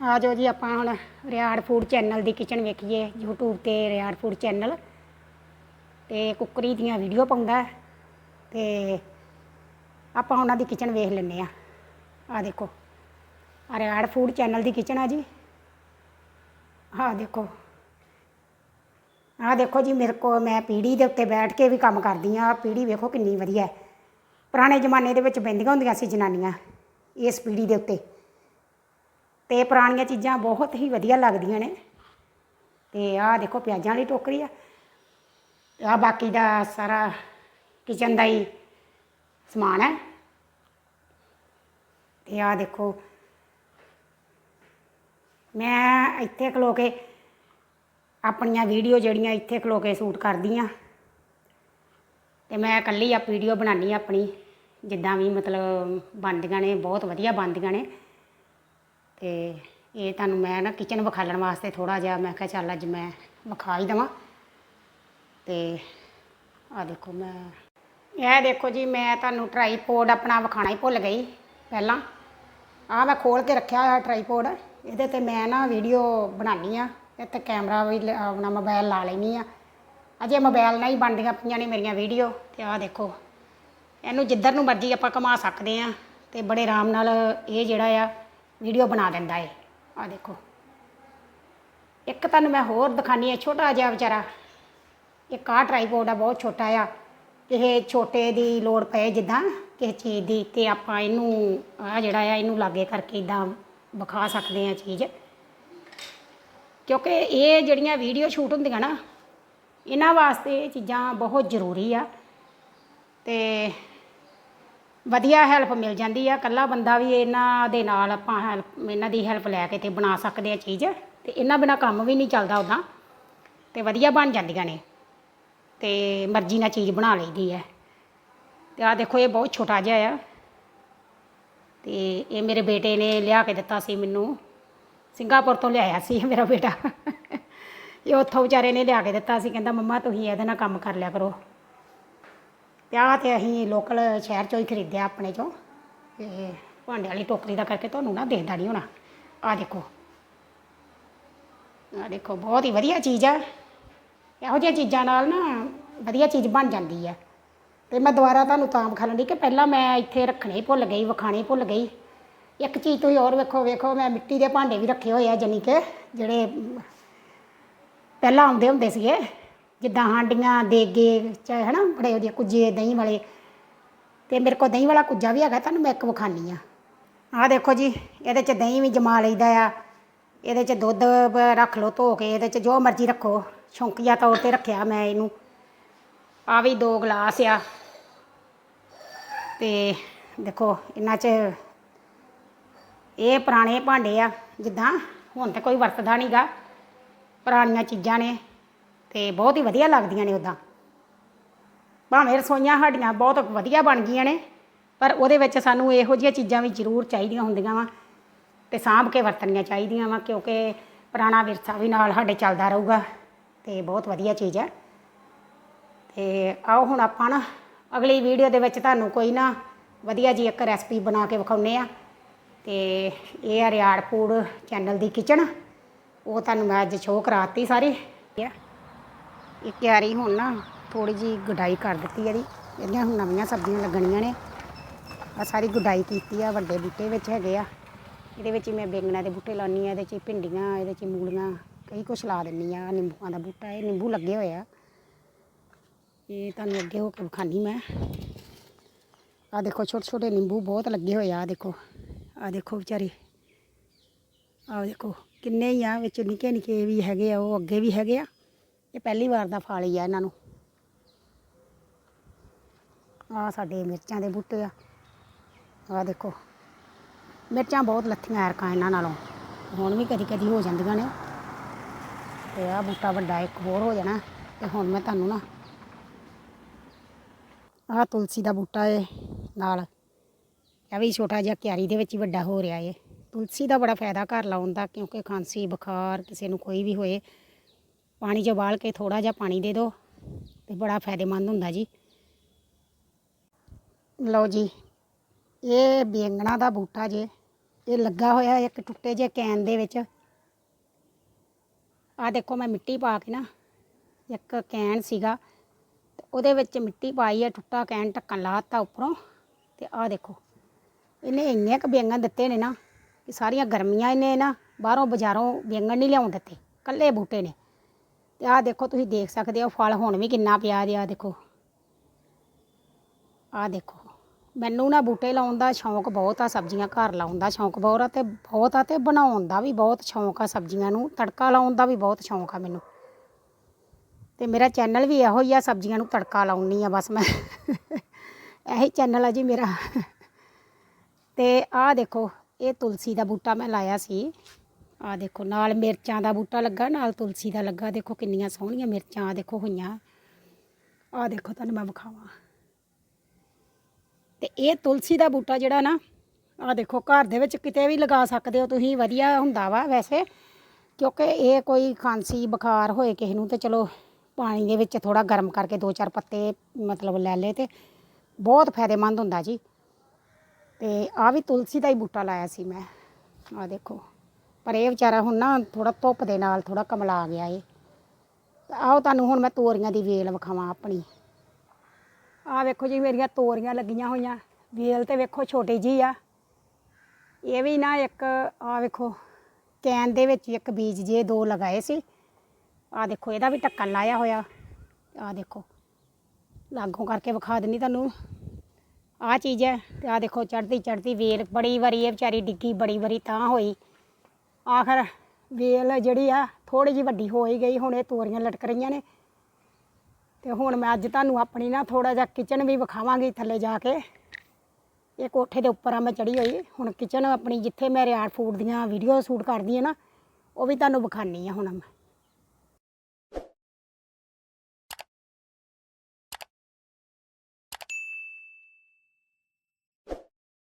ਆ ਜਾਓ ਜੀ ਆਪਾਂ ਹੁਣ ਰਿਆੜ ਫੂਡ ਚੈਨਲ ਦੀ ਕਿਚਨ ਵੇਖੀਏ, YouTube ਤੇ ਰਿਆੜ ਫੂਡ ਚੈਨਲ। ਤੇ ਕੁੱਕਰੀ ਦੀਆਂ ਵੀਡੀਓ ਪਾਉਂਦਾ ਹੈ। ਤੇ ਆਪਾਂ ਉਹਨਾਂ ਦੀ ਕਿਚਨ ਵੇਖ ਲੈਂਦੇ ਆ ਆ ਦੇਖੋ ਆ ਰਿਆੜ ਫੂਡ ਚੈਨਲ ਦੀ ਕਿਚਨ ਆ ਜੀ। ਆ ਦੇਖੋ ਆ ਦੇਖੋ ਜੀ, ਮੇਰੇ ਕੋ ਮੈਂ ਪੀੜੀ ਦੇ ਉੱਤੇ ਬੈਠ ਕੇ ਵੀ ਕੰਮ ਕਰਦੀ ਆ ਪੀੜੀ ਵੇਖੋ ਕਿੰਨੀ ਵਧੀਆ ਹੈ। ਪੁਰਾਣੇ ਜ਼ਮਾਨੇ ਦੇ ਵਿੱਚ ਬੈਂਦੀਆਂ ਹੁੰਦੀਆਂ ਸੀ ਜਨਾਨੀਆਂ, ਇਸ ਪੀੜੀ ਦੇ ਉੱਤੇ। ਤੇ ਪੁਰਾਣੀਆਂ ਚੀਜ਼ਾਂ ਬਹੁਤ ਹੀ ਵਧੀਆ ਲੱਗਦੀਆਂ ਨੇ। ਤੇ ਆਹ ਦੇਖੋ ਪਿਆਜ਼ਾਂ ਵਾਲੀ ਟੋਕਰੀ ਆ। ਆ ਬਾਕੀ ਦਾ ਸਾਰਾ ਕਿਚਨ ਦਾ ਹੀ ਸਮਾਨ ਹੈ। ਤੇ ਆਹ ਦੇਖੋ। ਮੈਂ ਇੱਥੇ ਖਲੋ ਕੇ ਆਪਣੀਆਂ ਵੀਡੀਓ ਜਿਹੜੀਆਂ ਇੱਥੇ ਖਲੋ ਕੇ ਸ਼ੂਟ ਕਰਦੀ ਆ। ਤੇ ਮੈਂ ਇਕੱਲੀ ਆ ਵੀਡੀਓ ਬਣਾਉਣੀ ਆਪਣੀ। ਜਿੱਦਾਂ ਵੀ ਮਤਲਬ ਬਣਦੀਆਂ ਨੇ, ਬਹੁਤ ਵਧੀਆ ਬਣਦੀਆਂ ਨੇ। ਤੇ ਇਹ ਤੁਹਾਨੂੰ ਮੈਂ ਨਾ ਕਿਚਨ ਵਿਖਾਲਣ ਵਾਸਤੇ ਥੋੜਾ ਜਿਹਾ ਮੈਂ ਕਿਹਾ ਚੱਲ ਅੱਜ ਮੈਂ ਵਿਖਾ ਹੀ ਦਵਾਂ। ਤੇ ਆ ਦੇਖੋ ਮੈਂ, ਇਹ ਦੇਖੋ ਜੀ ਮੈਂ ਤੁਹਾਨੂੰ ਟਰਾਈਪੋਡ ਆਪਣਾ ਵਿਖਾਣਾ ਹੀ ਭੁੱਲ ਗਈ ਪਹਿਲਾਂ। ਆ ਮੈਂ ਖੋਲ ਕੇ ਰੱਖਿਆ ਹੋਇਆ ਟਰਾਈਪੋਡ ਇਹਦੇ ਤੇ ਮੈਂ ਨਾ ਵੀਡੀਓ ਬਣਾਉਣੀ ਆ ਤੇ ਕੈਮਰਾ ਵੀ ਆਪਣਾ ਮੋਬਾਈਲ ਲਾ ਲੈਣੀ ਆ। ਅਜੇ ਮੋਬਾਈਲ ਨਾਲ ਹੀ ਬਣਦੀਆਂ ਪਈਆਂ ਨੇ ਮੇਰੀਆਂ ਵੀਡੀਓ ਤੇ ਆਹ ਦੇਖੋ, ਇਹਨੂੰ ਜਿੱਧਰ ਨੂੰ ਮਰਜ਼ੀ ਆਪਾਂ ਘੁਮਾ ਸਕਦੇ ਆ, ਤੇ ਬੜੇ ਆਰਾਮ ਨਾਲ ਇਹ ਜਿਹੜਾ ਆ ਵੀਡੀਓ ਬਣਾ ਦਿੰਦਾ ਏ। ਆ ਦੇਖੋ। ਇੱਕ ਤੁਹਾਨੂੰ ਮੈਂ ਹੋਰ ਦਿਖਾਨੀ ਆ, ਛੋਟਾ ਜਿਹਾ ਵਿਚਾਰਾ। ਇੱਕ ਆਹ ਟਰਾਈਪੋਡ ਆ, ਬਹੁਤ ਛੋਟਾ ਆ। ਇਹ ਛੋਟੇ ਦੀ ਲੋੜ ਪਏ ਜਿੱਦਾਂ ਕਿਸੇ ਚੀਜ਼ ਦੀ ਤੇ ਆਪਾਂ ਇਹਨੂੰ ਆ ਜਿਹੜਾ ਆ, ਇਹਨੂੰ ਲਾਗੇ ਕਰਕੇ ਇਦਾਂ ਵਿਖਾ ਸਕਦੇ ਆ ਚੀਜ਼। ਕਿਉਂਕਿ ਇਹ ਜਿਹੜੀਆਂ ਵੀਡੀਓ ਸ਼ੂਟ ਹੁੰਦੀਆਂ ਨਾ, ਇਹਨਾਂ ਵਾਸਤੇ ਇਹ ਚੀਜ਼ਾਂ ਬਹੁਤ ਜ਼ਰੂਰੀ ਆ। ਤੇ ਵਧੀਆ ਹੈਲਪ ਮਿਲ ਜਾਂਦੀ ਆ। ਇਕੱਲਾ ਬੰਦਾ ਵੀ ਇਹਨਾਂ ਦੇ ਨਾਲ ਆਪਾਂ ਹੈਲਪ ਇਹਨਾਂ ਦੀ ਹੈਲਪ ਲੈ ਕੇ ਤੇ ਬਣਾ ਸਕਦੇ ਆ ਚੀਜ਼ ਤੇ ਇਹਨਾਂ ਬਿਨਾ ਕੰਮ ਵੀ ਨਹੀਂ ਚੱਲਦਾ ਉਦਾਂ ਤੇ ਵਧੀਆ ਬਣ ਜਾਂਦੀਆਂ ਨੇ। ਤੇ ਮਰਜ਼ੀ ਨਾਲ ਚੀਜ਼ ਬਣਾ ਲਈਦੀ ਹੈ ਤੇ ਆ ਦੇਖੋ ਇਹ ਬਹੁਤ ਛੋਟਾ ਜਿਹਾ ਆ। ਤੇ ਇਹ ਮੇਰੇ ਬੇਟੇ ਨੇ ਲਿਆ ਕੇ ਦਿੱਤਾ ਸੀ ਮੈਨੂੰ। ਸਿੰਗਾਪੁਰ ਤੋਂ ਲਿਆਇਆ ਸੀ ਮੇਰਾ ਬੇਟਾ। ਇਹ ਉੱਥੋਂ ਵਿਚਾਰੇ ਨੇ ਲਿਆ ਕੇ ਦਿੱਤਾ ਸੀ। ਕਹਿੰਦਾ, ਮੰਮਾ, ਤੁਸੀਂ ਇਹਦੇ ਨਾਲ ਕੰਮ ਕਰ ਲਿਆ ਕਰੋ। ਤੇ ਤੇ ਅਸੀਂ ਲੋਕਲ ਸ਼ਹਿਰ ਚੋਂ ਹੀ ਖਰੀਦਿਆ ਆਪਣੇ ਚੋਂ। ਤੇ ਭਾਂਡੇ ਵਾਲੀ ਟੋਕਰੀ ਦਾ ਕਰਕੇ ਤੁਹਾਨੂੰ ਨਾ ਦੇਖਦਾ ਨਹੀਂ ਹੋਣਾ। ਆ ਦੇਖੋ। ਆ ਦੇਖੋ, ਬਹੁਤ ਹੀ ਵਧੀਆ ਚੀਜ਼ ਆ। ਇਹੋ ਜਿਹੀਆਂ ਚੀਜ਼ਾਂ ਨਾਲ ਨਾ ਵਧੀਆ ਚੀਜ਼ ਬਣ ਜਾਂਦੀ ਹੈ ਤੇ ਮੈਂ ਦੁਬਾਰਾ ਤੁਹਾਨੂੰ ਤਾਂ ਵਿਖਾਉਣ ਦੀ ਕਿ ਪਹਿਲਾਂ ਮੈਂ ਇੱਥੇ ਰੱਖਣੇ ਭੁੱਲ ਗਈ ਵਿਖਾਣੇ ਭੁੱਲ ਗਈ। ਇੱਕ ਚੀਜ਼ ਤੁਸੀਂ ਹੋਰ ਵੇਖੋ ਵੇਖੋ, ਮੈਂ ਮਿੱਟੀ ਦੇ ਭਾਂਡੇ ਵੀ ਰੱਖੇ ਹੋਏ ਆ ਜਾਨੀ ਕਿ ਜਿਹੜੇ ਪਹਿਲਾਂ ਆਉਂਦੇ ਹੁੰਦੇ ਸੀਗੇ। ਜਿੱਦਾਂ ਹਾਂਡੀਆਂ ਦੇਗੇ ਚਾਹੇ ਹਨਾ ਬੜੇ ਉਹਦੇ ਕੁੱਜੇ ਦਹੀਂ ਵਾਲੇ। ਤੇ ਮੇਰੇ ਕੋਲ ਦਹੀਂ ਵਾਲਾ ਕੁੱਜਾ ਵੀ ਹੈਗਾ, ਤੁਹਾਨੂੰ ਮੈਂ ਇੱਕ ਵਿਖਾਨੀ ਆ। ਆਹ ਦੇਖੋ ਜੀ, ਇਹਦੇ 'ਚ ਦਹੀਂ ਵੀ ਜਮਾ ਲਈਦਾ ਆ। ਇਹਦੇ 'ਚ ਦੁੱਧ ਰੱਖ ਲਓ, ਧੋ ਕੇ ਇਹਦੇ 'ਚ ਜੋ ਮਰਜ਼ੀ ਰੱਖੋ। ਸ਼ੌਂਕੀਆ ਤੌਰ ਤੇ ਰੱਖਿਆ ਮੈਂ ਇਹਨੂੰ। ਆ ਵੀ ਦੋ ਗਲਾਸ ਆ। ਤੇ ਦੇਖੋ, ਇਹਨਾਂ 'ਚ ਇਹ ਪੁਰਾਣੇ ਭਾਂਡੇ ਆ। ਜਿੱਦਾਂ ਹੁਣ ਤਾਂ ਕੋਈ ਵਰਤਦਾ ਨਹੀਂਗਾ ਪੁਰਾਣੀਆਂ ਚੀਜ਼ਾਂ ਨੇ। ਤੇ ਬਹੁਤ ਹੀ ਵਧੀਆ ਲੱਗਦੀਆਂ ਨੇ ਉਦਾਂ ਭਾਵੇਂ ਰਸੋਈਆਂ ਸਾਡੀਆਂ ਬਹੁਤ ਵਧੀਆ ਬਣ ਗਈਆਂ ਨੇ, ਪਰ ਉਹਦੇ ਵਿੱਚ ਸਾਨੂੰ ਇਹੋ ਜਿਹੀਆਂ ਚੀਜ਼ਾਂ ਵੀ ਜ਼ਰੂਰ ਚਾਹੀਦੀਆਂ ਹੁੰਦੀਆਂ ਵਾ ਤੇ ਸਾਂਭ ਕੇ ਵਰਤਣੀਆਂ ਚਾਹੀਦੀਆਂ ਵਾ, ਕਿਉਂਕਿ ਪੁਰਾਣਾ ਵਿਰਸਾ ਵੀ ਨਾਲ ਸਾਡੇ ਚੱਲਦਾ ਰਹੂਗਾ ਤੇ ਬਹੁਤ ਵਧੀਆ ਚੀਜ਼ ਹੈ ਤੇ ਆਓ ਹੁਣ ਆਪਾਂ ਨਾ ਅਗਲੀ ਵੀਡੀਓ ਦੇ ਵਿੱਚ ਤੁਹਾਨੂੰ ਕੋਈ ਨਾ ਵਧੀਆ ਜੀ ਇੱਕ ਰੈਸਪੀ ਬਣਾ ਕੇ ਵਿਖਾਉਨੇ ਆ ਤੇ ਇਹ ਆ ਰਿਆੜ ਫੂਡ ਚੈਨਲ ਦੀ ਕਿਚਨ, ਉਹ ਤੁਹਾਨੂੰ ਮੈਂ ਅੱਜ ਸ਼ੋਅ ਕਰਾਤੀ ਸਾਰੀ। ਇਹ ਕਿਆਰੀ ਹੁਣ ਨਾ ਥੋੜੀ ਜੀ ਗੁਡਾਈ ਕਰ ਦਿੱਤੀ ਇਹਦੀ ਇਹਦੀਆਂ ਹੁਣ ਨਵੀਆਂ ਸਬਜ਼ੀਆਂ ਲੱਗਣੀਆਂ ਨੇ ਆ ਸਾਰੀ ਗੁਡਾਈ ਕੀਤੀ ਆ, ਵੱਡੇ ਬੂਟੇ ਵਿੱਚ ਹੈਗੇ ਆ। ਇਹਦੇ ਵਿੱਚ ਮੈਂ ਬੈਂਗਣਾ ਦੇ ਬੂਟੇ ਲਾਉਣੀ ਆ ਇਹਦੇ 'ਚ ਭਿੰਡੀਆਂ, ਇਹਦੇ 'ਚ ਮੂਲੀਆਂ, ਕਈ ਕੁਛ ਲਾ ਦਿੰਨੀ ਆ ਨਿੰਬੂਆਂ ਦਾ ਬੂਟਾ, ਇਹ ਨਿੰਬੂ ਲੱਗੇ ਹੋਏ ਆ। ਇਹ ਤੁਹਾਨੂੰ ਅੱਗੇ ਹੋ ਕੇ ਵਿਖਾਨੀ ਮੈਂ। ਆ ਦੇਖੋ ਛੋਟੇ ਛੋਟੇ ਨਿੰਬੂ ਬਹੁਤ ਲੱਗੇ ਹੋਏ ਆ, ਆਹ ਦੇਖੋ। ਆ ਦੇਖੋ ਵਿਚਾਰੇ। ਆ ਦੇਖੋ, ਕਿੰਨੇ ਹੀ ਆ, ਵਿੱਚ ਨਿੱਕੇ ਨਿੱਕੇ ਵੀ ਹੈਗੇ ਆ, ਉਹ ਅੱਗੇ ਵੀ ਹੈਗੇ ਆ। ਇਹ ਪਹਿਲੀ ਵਾਰ ਦਾ ਫਲ ਹੀ ਆ ਇਹਨਾਂ ਨੂੰ। ਆ ਸਾਡੇ ਮਿਰਚਾਂ ਦੇ ਬੂਟੇ ਆ। ਆ ਦੇਖੋ, ਮਿਰਚਾਂ ਬਹੁਤ ਲੱਥੀਆਂ ਐਰਕਾਂ ਇਹਨਾਂ ਨਾਲੋਂ। ਹੁਣ ਵੀ ਕਦੀ ਕਦੀ ਹੋ ਜਾਂਦੀਆਂ ਨੇ। ਤੇ ਆ ਬੂਟਾ ਵੱਡਾ ਇੱਕ ਹੋਰ ਹੋ ਜਾਣਾ, ਤੇ ਹੁਣ ਮੈਂ ਤੁਹਾਨੂੰ ਨਾ ਆਹ ਤੁਲਸੀ ਦਾ ਬੂਟਾ ਏ ਨਾਲ। ਇਹ ਵੀ ਛੋਟਾ ਜਿਹਾ ਕਿਆਰੀ ਦੇ ਵਿੱਚ ਹੀ ਵੱਡਾ ਹੋ ਰਿਹਾ ਏ। ਤੁਲਸੀ ਦਾ ਬੜਾ ਫਾਇਦਾ ਘਰ ਲਾਉਣ ਦਾ, ਕਿਉਂਕਿ ਖਾਂਸੀ, ਬੁਖਾਰ, ਕਿਸੇ ਨੂੰ ਕੋਈ ਵੀ ਹੋਏ ਪਾਣੀ 'ਚ ਉਬਾਲ ਕੇ ਥੋੜਾ ਜਿਹਾ ਪਾਣੀ ਦੇ ਦਿਓ ਤੇ ਬੜਾ ਫਾਇਦੇਮੰਦ ਹੁੰਦਾ ਜੀ। ਲਓ ਜੀ, ਇਹ ਬੈਂਗਣਾ ਦਾ ਬੂਟਾ ਜੇ, ਇਹ ਲੱਗਾ ਹੋਇਆ ਇੱਕ ਟੁੱਟੇ ਜੇ ਕੈਨ ਦੇ ਵਿੱਚ। ਆ ਦੇਖੋ ਮੈਂ ਮਿੱਟੀ ਪਾ ਕੇ ਨਾ, ਇੱਕ ਕੈਨ ਸੀਗਾ, ਤੇ ਉਹਦੇ ਵਿੱਚ ਮਿੱਟੀ ਪਾਈ ਹੈ ਟੁੱਟਾ ਕੈਨ ਢੱਕਣ ਲਾਤਾ ਉੱਪਰੋਂ, ਤੇ ਆ ਦੇਖੋ, ਇਹਨੇ ਇੰਨੇ ਕੁ ਬੈਂਗਣ ਦਿੱਤੇ ਨੇ ਨਾ, ਕਿ ਸਾਰੀਆਂ ਗਰਮੀਆਂ ਇਹਨੇ ਨਾ ਬਾਹਰੋਂ ਬਾਜ਼ਾਰੋਂ ਬੈਂਗਣ ਨਹੀਂ ਲਿਆਉਣ ਦਿੱਤੇ ਕੱਲੇ ਬੂਟੇ ਨੇ। ਤੇ ਆਹ ਦੇਖੋ, ਤੁਸੀਂ ਦੇਖ ਸਕਦੇ ਹੋ ਫਲ ਹੁਣ ਵੀ ਕਿੰਨਾ ਪਿਆ ਜੀ, ਆਹ ਦੇਖੋ। ਆਹ ਦੇਖੋ। ਮੈਨੂੰ ਨਾ ਬੂਟੇ ਲਾਉਣ ਦਾ ਸ਼ੌਂਕ ਬਹੁਤ ਆ, ਸਬਜ਼ੀਆਂ ਘਰ ਲਾਉਣ ਦਾ ਸ਼ੌਂਕ ਬਹੁਤ ਆ ਤੇ ਬਹੁਤ ਆ ਤੇ ਬਣਾਉਣ ਦਾ ਵੀ ਬਹੁਤ ਸ਼ੌਂਕ ਆ, ਸਬਜ਼ੀਆਂ ਨੂੰ ਤੜਕਾ ਲਾਉਣ ਦਾ ਵੀ ਬਹੁਤ ਸ਼ੌਂਕ ਆ ਮੈਨੂੰ। ਤੇ ਮੇਰਾ ਚੈਨਲ ਵੀ ਇਹੋ ਹੀ ਆ, ਸਬਜ਼ੀਆਂ ਨੂੰ ਤੜਕਾ ਲਾਉਣੀ ਆ, ਬਸ ਮੈਂ। ਇਹੀ ਚੈਨਲ ਆ ਜੀ ਮੇਰਾ। ਤੇ ਆਹ ਦੇਖੋ, ਇਹ ਤੁਲਸੀ ਦਾ ਬੂਟਾ ਮੈਂ ਲਾਇਆ ਸੀ। ਆਹ ਦੇਖੋ, ਨਾਲ ਮਿਰਚਾਂ ਦਾ ਬੂਟਾ ਲੱਗਾ, ਨਾਲ ਤੁਲਸੀ ਦਾ ਲੱਗਾ। ਦੇਖੋ ਕਿੰਨੀਆਂ ਸੋਹਣੀਆਂ ਮਿਰਚਾਂ ਆਹ ਦੇਖੋ ਹੋਈਆਂ। ਆਹ ਦੇਖੋ ਤੁਹਾਨੂੰ ਮੈਂ ਵਿਖਾਵਾਂ। ਤੇ ਇਹ ਤੁਲਸੀ ਦਾ ਬੂਟਾ ਜਿਹੜਾ ਨਾ, ਆਹ ਦੇਖੋ ਘਰ ਦੇ ਵਿੱਚ ਕਿਤੇ ਵੀ ਲਗਾ ਸਕਦੇ ਹੋ ਤੁਸੀਂ, ਵਧੀਆ ਹੁੰਦਾ ਵਾ ਵੈਸੇ। ਕਿਉਂਕਿ ਇਹ ਕੋਈ ਖਾਂਸੀ, ਬੁਖਾਰ ਹੋਏ ਕਿਸੇ ਨੂੰ ਤੇ ਚਲੋ ਪਾਣੀ ਦੇ ਵਿੱਚ ਥੋੜਾ ਗਰਮ ਕਰਕੇ ਦੋ ਚਾਰ ਪੱਤੇ ਮਤਲਬ ਲੈ ਲਏ ਤੇ ਬਹੁਤ ਫਾਇਦੇਮੰਦ ਹੁੰਦਾ ਜੀ। ਤੇ ਆ ਵੀ ਤੁਲਸੀ ਦਾ ਹੀ ਬੂਟਾ ਲਾਇਆ ਸੀ ਮੈਂ। ਆ ਦੇਖੋ। ਪਰ ਇਹ ਵਿਚਾਰਾ ਹੁਣ ਨਾ ਥੋੜਾ ਧੁੱਪ ਦੇ ਨਾਲ ਥੋੜਾ ਕਮਲਾ ਗਿਆ ਏ। ਆਓ ਤੁਹਾਨੂੰ ਹੁਣ ਮੈਂ ਤੋਰੀਆਂ ਦੀ ਵੇਲ ਵਿਖਾਵਾਂ ਆਪਣੀ। ਆਹ ਵੇਖੋ ਜੀ ਮੇਰੀਆਂ ਤੋਰੀਆਂ ਲੱਗੀਆਂ ਹੋਈਆਂ। ਵੇਲ ਤੇ ਵੇਖੋ ਛੋਟੀ ਜੀ ਆ। ਇਹ ਵੀ ਨਾ ਇੱਕ ਆਹ ਵੇਖੋ, ਕੈਨ ਦੇ ਵਿੱਚ ਇੱਕ ਬੀਜ ਜੇ ਦੋ ਲਗਾਏ ਸੀ। ਆਹ ਦੇਖੋ, ਇਹਦਾ ਵੀ ਢੱਕਣ ਲਾਇਆ ਹੋਇਆ। ਆਹ ਦੇਖੋ, ਲਾਗੋਂ ਕਰਕੇ ਵਿਖਾ ਦਿੰਨੀ ਤੁਹਾਨੂੰ। ਆਹ ਚੀਜ਼ ਹੈ ਤੇ ਆਹ ਦੇਖੋ ਚੜਦੀ ਚੜਦੀ ਵੇਲ ਬੜੀ ਵਾਰੀ ਇਹ ਵਿਚਾਰੀ ਡਿੱਗੀ, ਬੜੀ ਵਾਰੀ ਤਾਂ ਹੋਈ। ਆਖਰ ਵੇਲ ਜਿਹੜੀ ਆ ਥੋੜੀ ਜਿਹੀ ਵੱਡੀ ਹੋ ਹੀ ਗਈ, ਹੁਣ ਇਹ ਤੋਰੀਆਂ ਲਟਕ ਰਹੀਆਂ ਨੇ। ਤੇ ਹੁਣ ਮੈਂ ਅੱਜ ਤੁਹਾਨੂੰ ਆਪਣੀ ਨਾ ਥੋੜਾ ਜਿਹਾ ਕਿਚਨ ਵੀ ਵਿਖਾਵਾਂਗੀ ਥੱਲੇ ਜਾ ਕੇ। ਇਹ ਕੋਠੇ ਦੇ ਉੱਪਰ ਆ ਮੈਂ ਚੜੀ ਹੋਈ। ਹੁਣ ਕਿਚਨ ਆਪਣੀ ਜਿੱਥੇ ਮੈਂ ਰਿਆੜ ਫੂਡ ਦੀਆਂ ਵੀਡੀਓ ਸ਼ੂਟ ਕਰਦੀ ਹਾਂ ਨਾ, ਉਹ ਵੀ ਤੁਹਾਨੂੰ ਵਿਖਾਣੀ ਆ ਹੁਣ ਮੈਂ।